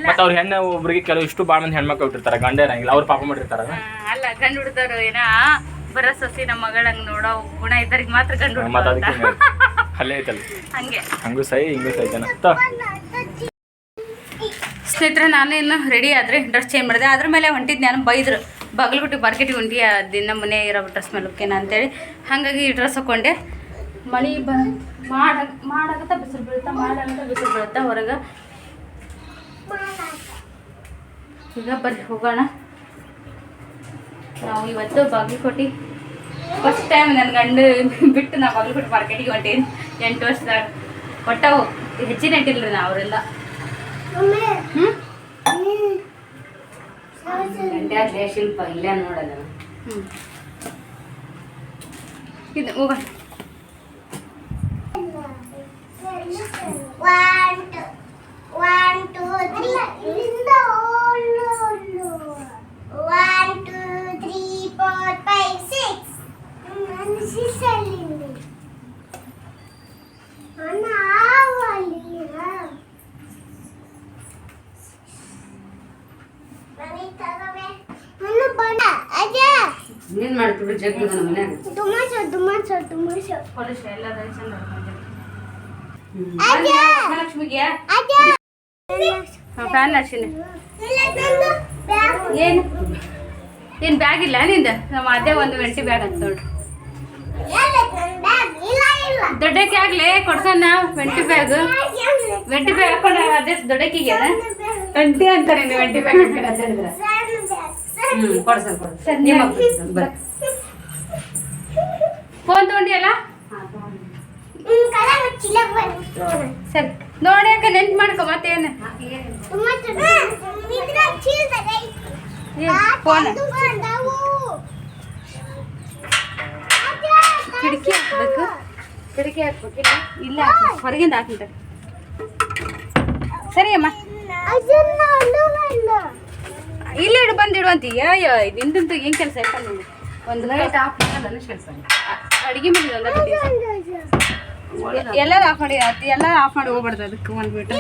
ಮತ್ತೆ ಅವ್ರ ಹೆಣ್ಣು ಒಬ್ರಿಗೆ ಕೆಲವು ಇಷ್ಟು ಭಾಳ ಮಂದಿ ಹೆಣ್ಮಕ್ಳು ಹುಟ್ಟಿರ್ತಾರೆ ಗಂಡ ಇರಂಗಿಲ್ಲ. ಅವ್ರು ಪಾಪ ಮಾಡಿರ್ತಾರ ಅಲ್ಲ ಗಂಡು ಹುಡ್ದವ್ರು ಏನ ಬರ ಸೊಸಿ ನಮ್ಮ ಮಗಳಂಗ್ ನೋಡೋ ಗುಣ ಇದ್ದರಿಗೆ ಮಾತ್ರ ಗಂಡು ಅದಕ್ಕೆ ಅಲ್ಲೇ ಐತಲ್ಲ. ಹಂಗೆ. ಹಂಗೂ ಸೈ ಹಿಂಗೂ ಸೈ ಜನ. ತ ಸ್ನೇಹಿತರೆ, ನಾನು ಇನ್ನು ರೆಡಿ ಆದ್ರೆ ಡ್ರೆಸ್ ಚೇಂಜ್ ಮಾಡಿದೆ. ಅದ್ರ ಮೇಲೆ ಹೊಂಟಿದ್ದು ನಾನು ಬೈದ್ರು. ಬಾಗಲಗುಟ್ಟಿ ಮಾರ್ಕೆಟಿಗೆ ಹೊಂಟಿ ದಿನ ಮನೆ ಇರೋ ಡ್ರೆಸ್ ಮೇಲೆ ಹೋಗ್ತೇನೆ ಅಂತೇಳಿ. ಹಾಗಾಗಿ ಈ ಡ್ರೆಸ್ ಹಾಕೊಂಡೆ. ಮಳೆ ಬ ಮಾಡ ಮಾಡಾಗತ್ತ ಬಿಸಿಲು ಬೀಳುತ್ತಾ, ಮಾಡಾಗತ್ತ ಬಿಸಿಲು ಬೀಳುತ್ತಾ ಹೊರಗೆ? ಈಗ ಬರ್ರಿ ಹೋಗೋಣ. ನಾವು ಇವತ್ತು ಬಾಗಲಕೋಟೆ ಫಸ್ಟ್ ಟೈಮ್ ನನ್ನ ಗಂಡ ಬಿಟ್ಟು ನಾ ಬಾಗಲಕೋಟೆ ಮಾರ್ಕೆಟಿಗೆ ಹೊಂಟೇನು. ಎಂಟು ವರ್ಷದಾಗ. ಒಟ್ಟ ಹೆಚ್ಚಿನ ರೀ ನಾ ಅವರೆಲ್ಲ. ಹ್ಞೂ ಗಂಡ್ಯಾದ್ಲೆ ಶಿಲ್ಪ ಇಲ್ಲೇ ನೋಡೋದ. ಹ್ಞೂ ಇದು ಹೋಗ. One, two, one, two, three. Fan bag ಏನು? ಏನು ಬ್ಯಾಗ್ ಇಲ್ಲ ನಿಂದ? ನಮ್ಮ ಅದೇ ಒಂದು ಗಂಟೆ ಬ್ಯಾಗ್ ಅಂತ ನೋಡ್ರಿ ಎಲ್ಲ ನನ್ನ ಬ್ಯಾಗ್ ಇಲ್ಲ ಇಲ್ಲ ದೊಡ್ಡಕ್ಕೆ ಆಗ್ಲಿ ಕೊಡ್ಸೋಣ ವೆಂಟಿ ಬ್ಯಾಗ್ ವೆಂಟಿ ಬ್ಯಾಗ್ ಹಾಕೊಂಡ ಅದೇ ದೊಡ್ಡಕ್ಕಿಗೆ ಗಂಟಿ ಅಂತಾರೆ ನೀವು ವೆಂಟಿ ಬ್ಯಾಗ್ ಹಾಕೊಂಡ್ರೆ ಹ್ಮ್ ಕೊಡ್ಸನ್ ಕೊಡ್ಸ. ನಿಮ್ಮ ಬರ ಫೋನ್ ತಗೊಂಡಿಯಲ್ಲ? ಸರಿ. ನೋಡಿ ಯಾಕೆ ನೆನ್ಪು ಮಾಡ್ಕೊ ಮತ್ತೇನು ಫೋನ್. ಕಿಟಕಿ ಹಾಕ್ಬೇಕು. ಕಿಟಕಿ ಹಾಕ್ಬೇಕಿಲ್ಲ ಇಲ್ಲ ಹೊರಗಿಂದ ಹಾಕಿದ ಸರಿ ಅಮ್ಮ. ಇಲ್ಲ ಇಡು ಬಂದಿಡು ಅಂತ ಅಯ್ಯೋ ನಿಂದಂತೂ ಏನು ಕೆಲಸ ಆಯ್ತಾ ಒಂದು ಲೈಟ್ ಆಫ್ ಕೆಲಸ ಅಡುಗೆ ಅಡಿಗೆ ಮನೆ ಎಲ್ಲರೂ ಆಫ್ ಮಾಡಿ ಎಲ್ಲರೂ ಆಫ್ ಮಾಡಿ ಹೋಗ್ಬಾರ್ದು ಅದಕ್ಕೆ ಬಂದ್ಬಿಟ್ಟು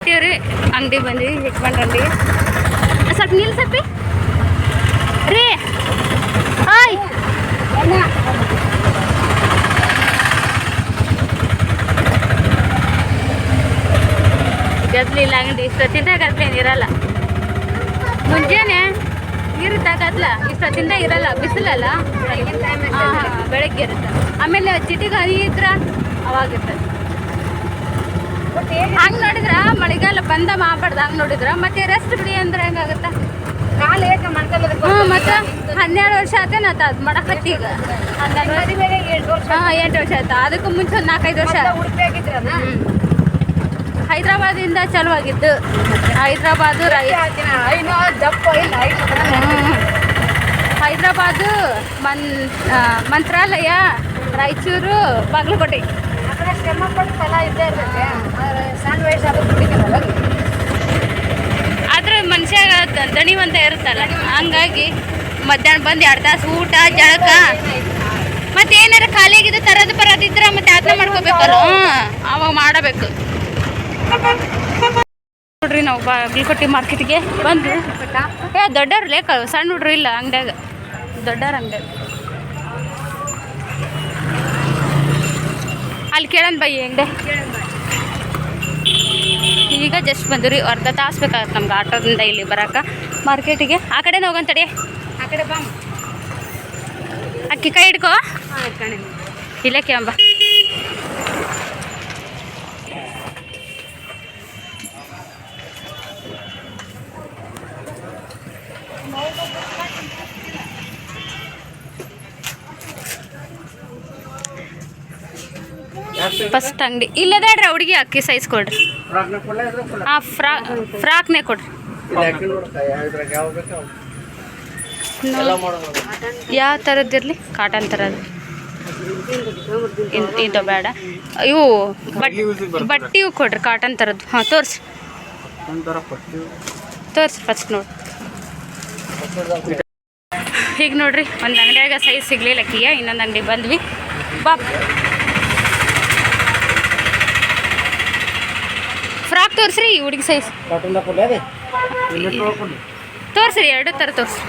ಇವ್ರಿ ಅಂಗಡಿ ಬಂದ್ವಿ ಹಿಟ್ಕೊಂಡ್ ಅಂಗಡಿ. ಸ್ವಲ್ಪ ನಿಲ್ಸಪ್ಪಿ ರೀ, ಹಾಯ್. ಗದ್ಲಿಲ್ಲ ಅಂಗಡಿ ಇಷ್ಟೊತ್ತಿಂದ ಗದ್ಲೇನು ಇರಲ್ಲ. ಮುಂಜಾನೆ ಇಷ್ಟಿಂದ ಇಷ್ಟೊತ್ತಿಂದ ಇರಲ್ಲ ಬಿಸಿಲಲ್ಲ? ಹಾ, ಹಾ, ಬೆಳಗ್ಗೆ ಇರುತ್ತೆ. ಆಮೇಲೆ ಚಿಟಿಗೆ ಹರಿ ಇದ್ರ ಅವಾಗ ಇರ್ತದೆ ಹಂಗ್ ನೋಡಿದ್ರ ಮಳೆಗಾಲ ಬಂದ ಮಾಡ್ಬಾರ್ದು ಹಂಗ್ ನೋಡಿದ್ರ. ಮತ್ತೆ ರೆಸ್ಟ್ ಬಿಡಿ ಅಂದ್ರೆ ಹೆಂಗಾಗತ್ತ? ಹ್ಞೂ ಮತ್ತೆ ಹನ್ನೆರಡು ವರ್ಷ ಆತೇನ ಆತ ಅದು ಮಾಡಕತ್ತಿ ಈಗ. ಹನ್ನೆರಡು ಹಾಂ ಎಂಟು ವರ್ಷ ಆಯ್ತು? ಅದಕ್ಕೂ ಮುಂಚೆ ಒಂದು ನಾಲ್ಕೈದು ವರ್ಷ. ಆಗಿದ್ರನ ಹೈದ್ರಾಬಾದಿಂದ ಚಲುವಾಗಿದ್ದು ಹೈದ್ರಾಬಾದು ಹೈದ್ರಾಬಾದ್ ಮನ್ ಮಂತ್ರಾಲಯ, ರಾಯಚೂರು, ಬಾಗಲಕೋಟೆ. ಆದ್ರೆ ಮನುಷ್ಯ ದಣಿವಂತ ಇರುತ್ತಲ್ಲ. ಹಂಗಾಗಿ ಮಧ್ಯಾಹ್ನ ಬಂದು ಎರಡು ತಾಸು ಊಟ ಜಳಕ ಮತ್ತೆ ಏನಾರ ಖಾಲಿ ತರದ ಬರೋದಿದ್ರೆ ಮತ್ತೆ ಅದನ್ನ ಮಾಡ್ಕೋಬೇಕಲ್ಲ. ಅವಾಗ ಮಾಡಬೇಕು. ನೋಡ್ರಿ ನಾವು ಬಾಗಲಕೋಟೆ ಮಾರ್ಕೆಟ್ಗೆ ಬಂದು ಏ ದೊಡ್ಡವ್ರು ಲೇಖ ಸಣ್ಣ ಹುಡ್ರು ಇಲ್ಲ ಅಂಗಡ್ಯಾಗ. ದೊಡ್ಡವ್ರ ಅಂಗಡಿಯಾಗ. ಅಲ್ಲಿ ಕೇಳನ್ ಬೈ ಹೆಂಗೆ ಈಗ ಜಸ್ಟ್ ಬಂದ್ರಿ ಅರ್ಧ ತಾಸು ಬೇಕಾಗತ್ತೆ ನಮ್ಗೆ ಆಟೋದಿಂದ ಇಲ್ಲಿ ಬರಕ್ಕೆ ಮಾರ್ಕೆಟಿಗೆ. ಆ ಕಡೆ ಹೋಗಂತಡಿ ಆ ಕಡೆ ಬಾ. ಅಕ್ಕಿ ಕೈ ಹಿಡ್ಕೋ. ಇಲ್ಲ ಕಣೆ ಫಸ್ಟ್ ಅಂಗಡಿ. ಇಲ್ಲದಾಡ್ರಿ ಹುಡುಗಿ ಅಕ್ಕಿ ಸೈಜ್ ಕೊಡ್ರಿ. ಹಾಂ ಫ್ರಾ ಫ್ರಾಕ್ನೇ ಕೊಡ್ರಿ. ಯಾವ ಥರದ್ದು ಇರಲಿ? ಕಾಟನ್ ಥರದ್ದು ಇದು ಬೇಡ. ಇವು ಬಟ್ ಬಟ್ಟೆವು ಕೊಡ್ರಿ ಕಾಟನ್ ಥರದ್ದು ಹಾಂ ತೋರಿಸಿ. ತೋರಿಸಿ ಫಸ್ಟ್ ನೋಡಿ. ಈಗ ನೋಡ್ರಿ ಒಂದು ಅಂಗಡಿಯಾಗ ಸೈಜ್ ಸಿಗಲಿಲ್ಲ ಅಕ್ಕಿಗೆ ಇನ್ನೊಂದು ಅಂಗಡಿ ಬಂದ್ವಿ. ಬಾ. ತೋರಿಸ್ರಿ ಈ ಹುಡುಗಿ ಸೈಜ್ ತೋರಿಸ್ರಿ ಎರಡು ಥರ ತೋರಿಸ್ರಿ.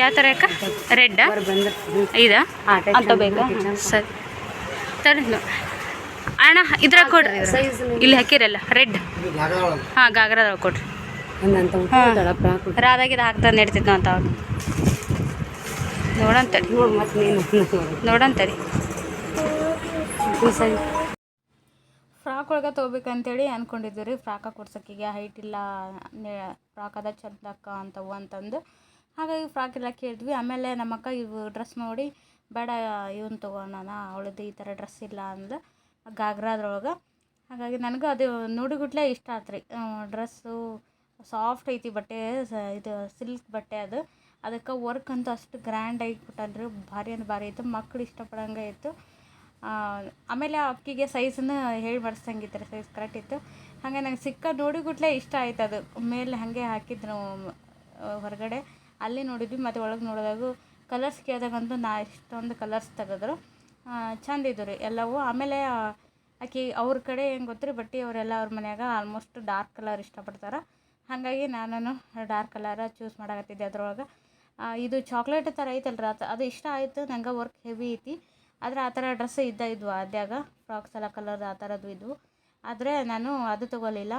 ಯಾವ ಥರ ಅಕ್ಕ? ರೆಡ್ ಇದಾ ಅಂತ ಬೇಕಾ ಸರಿ. ತರ ಅಣ್ಣ ಇದ್ರಾಗ ಕೊಡ್ರಿ. ಇಲ್ಲಿ ಹಾಕಿರಲ್ಲ ರೆಡ್ ಹಾಂ ಗಾಗ್ರದಾಗ ಕೊಡ್ರಿ. ರಾಧಾಗಿದ ಹಾಕ್ತಾ ನಡ್ತಿದ್ನು ಅಂತ ಅವಾಗ ನೋಡಂತಡಿ ನೋಡಂತಡಿ ಫ್ರಾಕ್ ಒಳಗೆ ತೊಗೋಬೇಕಂತೇಳಿ ಅಂದ್ಕೊಂಡಿದ್ವಿ ರೀ ಫ್ರಾಕ ಕೊಡ್ಸೋಕ್ಕಿಗೆ ಹೈಟ್ ಇಲ್ಲ ಫ್ರಾಕ್ ಅದ ಚಂದಕ್ಕ ಅಂತವು ಅಂತಂದು. ಹಾಗಾಗಿ ಫ್ರಾಕ್ ಎಲ್ಲ ಕೇಳಿದ್ವಿ. ಆಮೇಲೆ ನಮ್ಮಕ್ಕ ಇವು ಡ್ರೆಸ್ ನೋಡಿ, ಬೇಡ, ಇವನ್ ತೊಗೊಳೋಣ ಅವಳದ್ದು ಈ ಥರ ಡ್ರೆಸ್ ಇಲ್ಲ ಅಂದು ಗಾಗ್ರಾದ್ರೊಳಗೆ. ಹಾಗಾಗಿ ನನಗೂ ಅದು ನೋಡಿಗುಟ್ಲೆ ಇಷ್ಟ ಆತು ರೀ ಡ್ರೆಸ್ಸು ಸಾಫ್ಟ್ ಐತಿ ಬಟ್ಟೆ ಇದು ಸಿಲ್ಕ್ ಬಟ್ಟೆ ಅದು. ಅದಕ್ಕೆ ವರ್ಕ್ ಅಂತೂ ಅಷ್ಟು ಗ್ರ್ಯಾಂಡಾಗಿ ಕೊಟ್ಟನ್ರಿ ಭಾರಿ ಅಂದ್ರೆ ಭಾರಿ ಇತ್ತು. ಮಕ್ಳು ಇಷ್ಟಪಡಂಗೆ ಇತ್ತು. ಆ, ಆಮೇಲೆ ಅಕ್ಕಿಗೆ ಸೈಜನ್ನು ಹೇಳಿ ಮಾಡಿಸ್ದಂಗಿತ್ತು ರೀ. ಸೈಜ್ ಕರೆಕ್ಟ್ ಇತ್ತು. ಹಾಗೆ ನಂಗೆ ಸಿಕ್ಕ ನೋಡಿಗುಟ್ಲೆ ಇಷ್ಟ ಆಯ್ತು ಅದು. ಮೇಲೆ ಹಾಗೆ ಹಾಕಿದ್ರು ಹೊರಗಡೆ. ಅಲ್ಲಿ ನೋಡಿದ್ವಿ ಮತ್ತು ಒಳಗೆ ನೋಡಿದಾಗ ಕಲರ್ಸ್ ಕೇಳಿದಾಗಂತೂ ನಾ ಇಷ್ಟೊಂದು ಕಲರ್ಸ್ ತೆಗೆದ್ರು. ಚಂದ ಇದ್ದು ರೀ ಎಲ್ಲವೂ. ಆಮೇಲೆ ಆಕೆ ಅವ್ರ ಕಡೆ ಏನು ರೀ ಬಟ್ಟೆ ಅವರೆಲ್ಲ ಅವ್ರ ಮನ್ಯಾಗ ಆಲ್ಮೋಸ್ಟ್ ಡಾರ್ಕ್ ಕಲರ್ ಇಷ್ಟಪಡ್ತಾರೆ. ಹಾಗಾಗಿ ನಾನು ಡಾರ್ಕ್ ಕಲರ ಚೂಸ್ ಮಾಡಾಕತ್ತಿದ್ದೆ ಅದ್ರೊಳಗೆ. ಇದು ಚಾಕ್ಲೇಟ್ ಥರ ಐತಲ್ರಿ. ಅದು ಅದು ಇಷ್ಟ ಆಯಿತು, ನಂಗೆ ವರ್ಕ್ ಹೆವಿ ಐತಿ. ಆದರೆ ಆ ಥರ ಡ್ರೆಸ್ ಇದ್ದ ಇದ್ವು ಅದ್ಯಾಗ ಫ್ರಾಕ್ಸ್ ಎಲ್ಲ ಕಲರ್ ಆ ಥರದ್ದು ಇದ್ವು. ಆದರೆ ನಾನು ಅದು ತೊಗೊಲಿಲ್ಲ.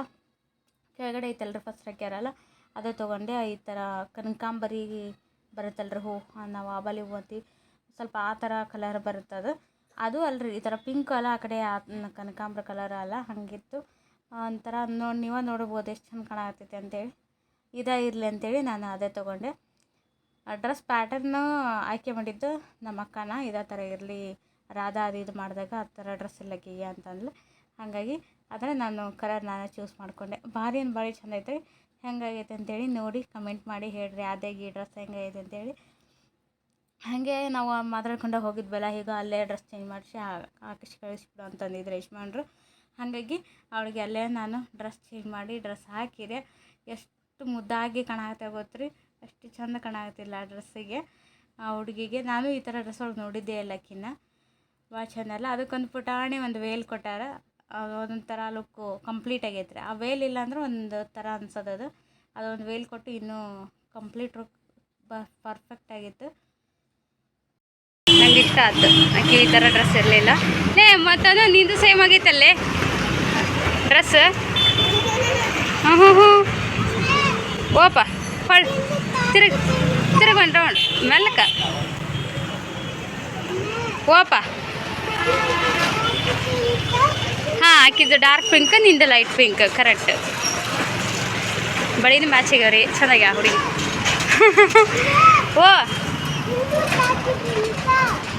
ಕೆಳಗಡೆ ಐತಲ್ರಿ ಫಸ್ಟ್ ಹಾಕ್ಯಾರಲ್ಲ ಅದು ತೊಗೊಂಡೆ, ಈ ಥರ ಕನಕಾಂಬರಿ ಬರುತ್ತಲ್ರಿ ಹೂ ನಾವು ಆಬಲಿ ಹೂ ಅಂತೀವಿ. ಸ್ವಲ್ಪ ಆ ಥರ ಕಲರ್ ಬರುತ್ತದು ಅದು. ಅಲ್ರಿ, ಈ ಥರ ಪಿಂಕ್ ಅಲ್ಲ ಆ ಕಡೆ ಕನಕಾಂಬ್ರ ಕಲರ್ ಅಲ್ಲ ಹಾಗಿತ್ತು. ಒಂಥರ ನೋಡಿ ನೀವೇ ನೋಡ್ಬೋದು, ಎಷ್ಟು ಚಂದ ಕಾಣಕತ್ತೈತಿ ಅಂತೇಳಿ. ಇದೇ ಇರಲಿ ಅಂತೇಳಿ ನಾನು ಅದೇ ತೊಗೊಂಡೆ. ಡ್ರೆಸ್ ಪ್ಯಾಟರ್ನು ಆಯ್ಕೆ ಮಾಡಿದ್ದು ನಮ್ಮ ಅಕ್ಕನ. ಇದೇ ಥರ ಇರಲಿ, ರಾಧಾ ಅದು ಇದು ಮಾಡಿದಾಗ ಆ ಥರ ಡ್ರೆಸ್ ಇಲ್ಲಕ್ಕಿಗೆ ಅಂತಂದ್ಲು. ಹಾಗಾಗಿ ಆದರೆ ನಾನು ಕಲರ್ ನಾನು ಚೂಸ್ ಮಾಡಿಕೊಂಡೆ. ಭಾರಿ ಏನು ಭಾರಿ ಚಂದ ಐತೆ ಹೆಂಗಾಗೈತೆ ಅಂತೇಳಿ ನೋಡಿ ಕಮೆಂಟ್ ಮಾಡಿ ಹೇಳ್ರಿ. ಅದೇ ಈ ಡ್ರೆಸ್ ಹೆಂಗೈತೆ ಅಂತೇಳಿ. ಹಾಗೆ ನಾವು ಮಾತಾಡ್ಕೊಂಡು ಹೋಗಿದ್ವಲ್ಲ, ಈಗ ಅಲ್ಲೇ ಡ್ರೆಸ್ ಚೇಂಜ್ ಮಾಡಿಸಿ ಹಾಕಿಸಿ ಕಳಿಸ್ಬಿಡು ಅಂತಂದಿದ್ರು ಯಜಮಾನ್ರು. ಹಾಗಾಗಿ ಅವಳಿಗೆ ಅಲ್ಲೇ ನಾನು ಡ್ರೆಸ್ ಚೇಂಜ್ ಮಾಡಿ ಡ್ರೆಸ್ ಹಾಕಿದೆ. ಎಷ್ಟು ಮುದ್ದಾಗಿ ಕಾಣಾಕತ್ತೆ ಗೊತ್ತ್ರಿ. ಅಷ್ಟು ಚಂದ ಕಾಣಾಕತ್ತಿಲ್ಲ ಆ ಡ್ರೆಸ್ಸಿಗೆ. ಆ ಹುಡುಗಿಗೆ ನಾನು ಈ ಥರ ಡ್ರೆಸ್ ಒಳಗೆ ನೋಡಿದ್ದೆ ಇಲ್ಲ ಆಕಿನ ಭಾಳ ಚಂದಲ್ಲ ಅದಕ್ಕೊಂದು ಪುಟಾಣಿ, ಒಂದು ವೇಲ್ ಕೊಟ್ಟಾರ. ಅದೊಂಥರ ಲುಕ್ಕು ಕಂಪ್ಲೀಟ್ ಆಗೈತೆ ರೀ ಆ ವೇಲ್ ಇಲ್ಲ ಅಂದ್ರೆ ಒಂದು ಥರ ಅನ್ಸೋದು ಅದು. ಅದೊಂದು ವೇಲ್ ಕೊಟ್ಟು ಇನ್ನೂ ಕಂಪ್ಲೀಟ್ ಲುಕ್ ಪರ್ಫೆಕ್ಟ್ ಆಗಿತ್ತು. ನಂಗೆ ಇಷ್ಟ ಆಯ್ತು. ಆಕೆ ಈ ಥರ ಡ್ರೆಸ್ ಇರಲಿಲ್ಲ. ಲೇ, ಮತ್ತದು ನಿಂದು ಸೇಮ್ ಆಗೈತಲ್ಲೇ. ಡ್ರೆಸ್? ಹ್ಞೂ ಹ್ಞೂ ಹ್ಞೂ ಓಪ, ಹೊಳ್. ತಿರುಗ್ ತಿರುಗೊಂಡು ರೌಂಡ್ ಮೆಲ್ಲಕ ಓಪ. ಹಾಂ ಆಕಿದ್ದು ಡಾರ್ಕ್ ಪಿಂಕ್ ನಿಂದು ಲೈಟ್ ಪಿಂಕ್ ಕರೆಕ್ಟ್ ಬಳಿನ ಮ್ಯಾಚಿಗೆ ರೀ ಆ ಹುಡುಗಿ. ಓ.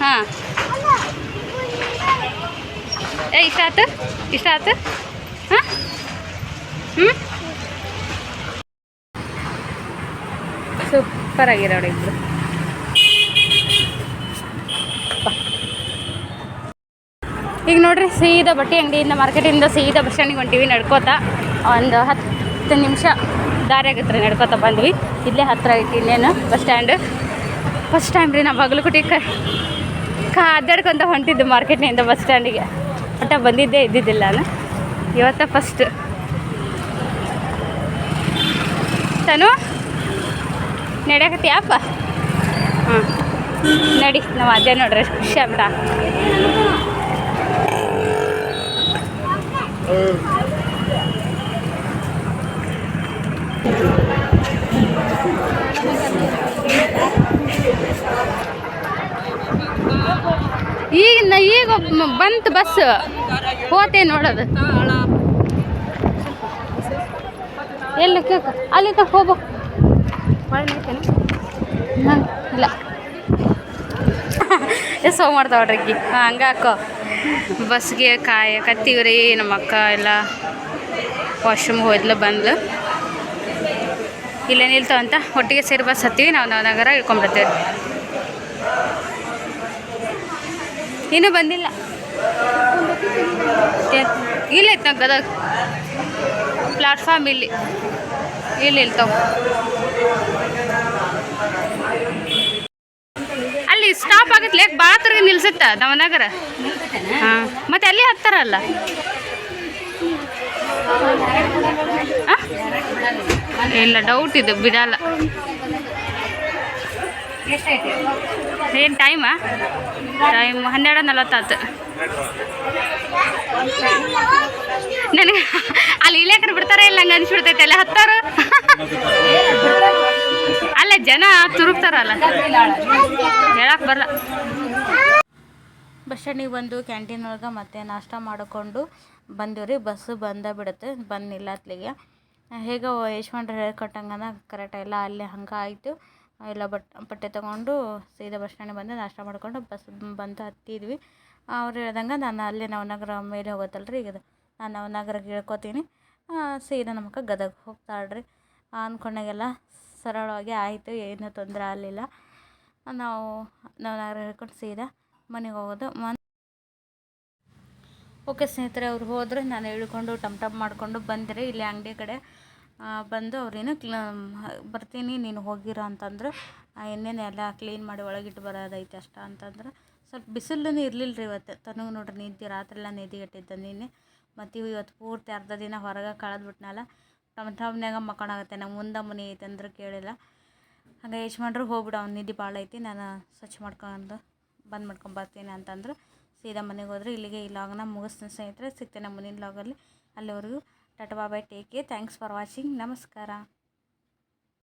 ಹಾಂ. ಏ, ಇಷ್ಟ ಆತು? ಇಷ್ಟ ಆತು? ಹಾಂ? ಹ್ಞೂ ಸೂಪರ್ ಆಗಿರೋಳು ಇಬ್ರು. ಈಗ ನೋಡ್ರಿ, ಸೀದಾ ಬಟ್ಟೆ ಅಂಗಡಿಯಿಂದ, ಮಾರ್ಕೆಟಿಂದ ಸೀದಾ ಬಸ್ ಸ್ಟ್ಯಾಂಡಿಗೆ ಹೊಂಟಿವಿ, ನಡ್ಕೋತಾ. ಒಂದು ಹತ್ತು ನಿಮಿಷ ದಾರಿ ಆಗತ್ತೆ ರೀ, ನಡ್ಕೋತಾ ಬಂದ್ವಿ. ಇಲ್ಲೇ ಹತ್ತಿರ ಐತಿ ಇನ್ನೇನು ಬಸ್ ಸ್ಟ್ಯಾಂಡ್. ಫಸ್ಟ್ ಟೈಮ್ ರೀ ನಾವು ಬಾಗಲಕೋಟೆ ಅಡ್ಡಾಡ್ಕೊಂತ ಹೊಂಟಿದ್ದು ಮಾರ್ಕೆಟ್ನಿಂದ ಬಸ್ ಸ್ಟ್ಯಾಂಡಿಗೆ. ಒಟ್ಟ ಬಂದಿದ್ದೇ ಇದ್ದಿದ್ದಿಲ್ಲ ನಾನು. ಇವತ್ತ ಫಸ್ಟ್ ತನು? ನಡೆಯಕತ್ತೀಯಪ್ಪ ಹಾಂ ನಡಿ, ನಾವು ಅದೇ ನೋಡ್ರಿ ಆಗ್ಬಿಡ ಈಗ ಈಗ ಬಂತು ಬಸ್ ಹೋತೆ ನೋಡೋದು. ಎಲ್ಲಿ ಕೇಕ? ಅಲ್ಲಿ ತಕ್ಕ ಹೋಗು. ಹಾಂ ಇಲ್ಲ. ಎಸ್ ಹೋಗಿ ಮಾಡ್ತಾವ್ರಿ ಅಕ್ಕಿ? ಹಾಂ, ಹಂಗೆ ಹಾಕೋ. ಬಸ್ಗೆ ಕಾಯಕತ್ತೀವಿ ರೀ ನಮ್ಮ ಅಕ್ಕ ಎಲ್ಲ ವಾಶ್ರೂಮ್ಗೆ ಹೋದ್ಲು, ಬಂದ್ಲು. ಇಲ್ಲೇ ನಿಲ್ತಾವಂತ ಒಟ್ಟಿಗೆ ಸೇರಿ ಬಸ್ ಹತ್ತೀವಿ, ನಾವು ನಾವು ನಗರ ಇಳ್ಕೊಂಡ್ಬಿಡ್ತೇವೆ ಇನ್ನೂ ಬಂದಿಲ್ಲ. ಇಲ್ಲಿ ನಾವು ಗದಗ ಪ್ಲಾಟ್ಫಾರ್ಮ್ ಇಲ್ಲಿ. ಇಲ್ಲಿ ಇಲ್ತಾವ ಅಲ್ಲಿ ಸ್ಟಾಪ್ ಆಗತ್ಲೆ ಬಾತ್ರಗೆ ನಿಲ್ಸುತ್ತ ದವನಗರ ಹಾಂ, ಮತ್ತೆ ಅಲ್ಲಿ ಹತ್ತಾರಲ್ಲ? ಇಲ್ಲ ಡೌಟ್ ಇದು, ಬಿಡಲ್ಲ. ಏನು ಟೈಮಾ ಟೈಮ್ ಹನ್ನೆರಡು ನಲವತ್ತಾತು. ನನಗೆ ಅಲ್ಲಿ ಇಳಿಯಾಕ್ರೆ ಬಿಡ್ತಾರೆ ಇಲ್ಲ ಹಂಗೆ ಅನ್ಸ್ಬಿಡ್ತೈತೆ ಅಲ್ಲ ಹತ್ತಾರು ಅಲ್ಲ, ಜನ ತುರುಕ್ತಾರಲ್ಲ ಹೇಳಕ್ ಬರಲ್ಲ. ಬಸ್ ಸ್ಟ್ಯಾಂಡಿಗೆ ಬಂದು ಕ್ಯಾಂಟೀನ್ ಒಳಗೆ ಮತ್ತೆ ನಾಷ್ಟ ಮಾಡಿಕೊಂಡು ಬಂದೀವಿ ಬಸ್ಸು ಬಂದ ಬಿಡುತ್ತೆ. ಬಂದಿಲ್ಲ ಅತ್ಲಿಗೆ ಹೇಗೋ ಯಶವಂತರ ಹೇಳ್ಕೊಟ್ಟಂಗನ ಕರೆಕ್ಟ್ ಎಲ್ಲ ಅಲ್ಲೇ ಹಂಗೆ ಆಯಿತು. ಎಲ್ಲ ಬಟ್, ಬಟ್ಟೆ ತೊಗೊಂಡು ಸೀದಾ ಬಸ್ ಸ್ಟ್ಯಾಂಡಿಗೆ ಬಂದು ನಾಷ್ಟ ಮಾಡಿಕೊಂಡು ಬಸ್ ಬಂದು ಹತ್ತಿದ್ವಿ. ಅವ್ರು ಹೇಳ್ದಂಗೆ ನಾನು ಅಲ್ಲೇ ನವನಗರ ಮೇಲೆ ಹೋಗುತ್ತಲ್ರಿ ಈಗ ಅದು. ನಾನು ನವನಗರಕ್ಕೆ ಇಳ್ಕೊತೀನಿ ಸೀದಾ ನಮ್ಗೆ ಗದಗ ಹೋಗ್ತಾಳ್ರಿ. ಅಂದ್ಕೊಂಡಾಗೆಲ್ಲ ಸರಳವಾಗಿ ಆಯಿತು, ಏನೂ ತೊಂದರೆ ಆಗಲಿಲ್ಲ. ನಾವು ನವನಗರ ಹೇಳ್ಕೊಂಡು ಸೀದಾ ಮನೆಗೆ ಹೋಗೋದು. ಮನ್ ಓಕೆ ಸ್ನೇಹಿತರೆ, ಅವ್ರು ಹೋದ್ರೆ. ನಾನು ಇಳ್ಕೊಂಡು ಟಮ್ ಟಮ್ ಮಾಡಿಕೊಂಡು ಬಂದರೆ. ಇಲ್ಲಿ ಅಂಗಡಿ ಕಡೆ ಬಂದು ಅವ್ರೇನು ಬರ್ತೀನಿ, ನೀನು ಹೋಗಿರೋ ಅಂತಂದ್ರೆ. ಎಣ್ಣೆನ ಎಲ್ಲ ಕ್ಲೀನ್ ಮಾಡಿ ಒಳಗಿಟ್ಟು ಬರೋದೈತೆ ಅಷ್ಟ ಅಂತಂದ್ರೆ. ಸ್ವಲ್ಪ ಬಿಸಿಲೂ ಇರಲಿಲ್ಲ ರೀ ಇವತ್ತು. ತನಗೆ ನೋಡ್ರಿ ನಿದ್ದೆ, ರಾತ್ರಿಯೆಲ್ಲ ನಿದ್ದೆಗೆಟ್ಟಿದ್ದೆ ನಿನ್ನೆ. ಮತ್ತು ಇವು ಇವತ್ತು ಪೂರ್ತಿ ಅರ್ಧ ದಿನ ಹೊರಗೆ ಕಳೆದ್ಬಿಟ್ನಲ್ಲ. ತಮ್ಮ ಟಮ್ನ್ಯಾಗ ಮಕ್ಕಳಾಗತ್ತೆ, ನಂಗೆ ಮುಂದೆ ಮನೆ ಐತೆ ಅಂದ್ರೆ ಕೇಳಿಲ್ಲ. ಹಾಗೆ ಮಾಡ್ರು ಹೋಗ್ಬಿಡು, ಅವ್ನು ನಿದ್ದೆ ಭಾಳ ಐತಿ, ನಾನು ಸ್ವಚ್ಛ ಮಾಡ್ಕೊಂಡು ಬಂದ್ ಮಾಡ್ಕೊಂಡು ಬರ್ತೀನಿ ಅಂತಂದ್ರೆ. ಸೀದಾ ಮನೆಗೆ ಹೋದ್ರೆ, ಇಲ್ಲಿಗೆ ಈ ಲಾಗ್ನ ಮುಗಿಸ್ತೀನಿ ಸ್ನೇಹಿತರೆ. ಸಿಗ್ತೇನೆ ಮುಂದಿನ ಲಾಗಲ್ಲಿ. ಅಲ್ಲಿವರೆಗೂ tata bye bye take care thanks for watching ನಮಸ್ಕಾರ.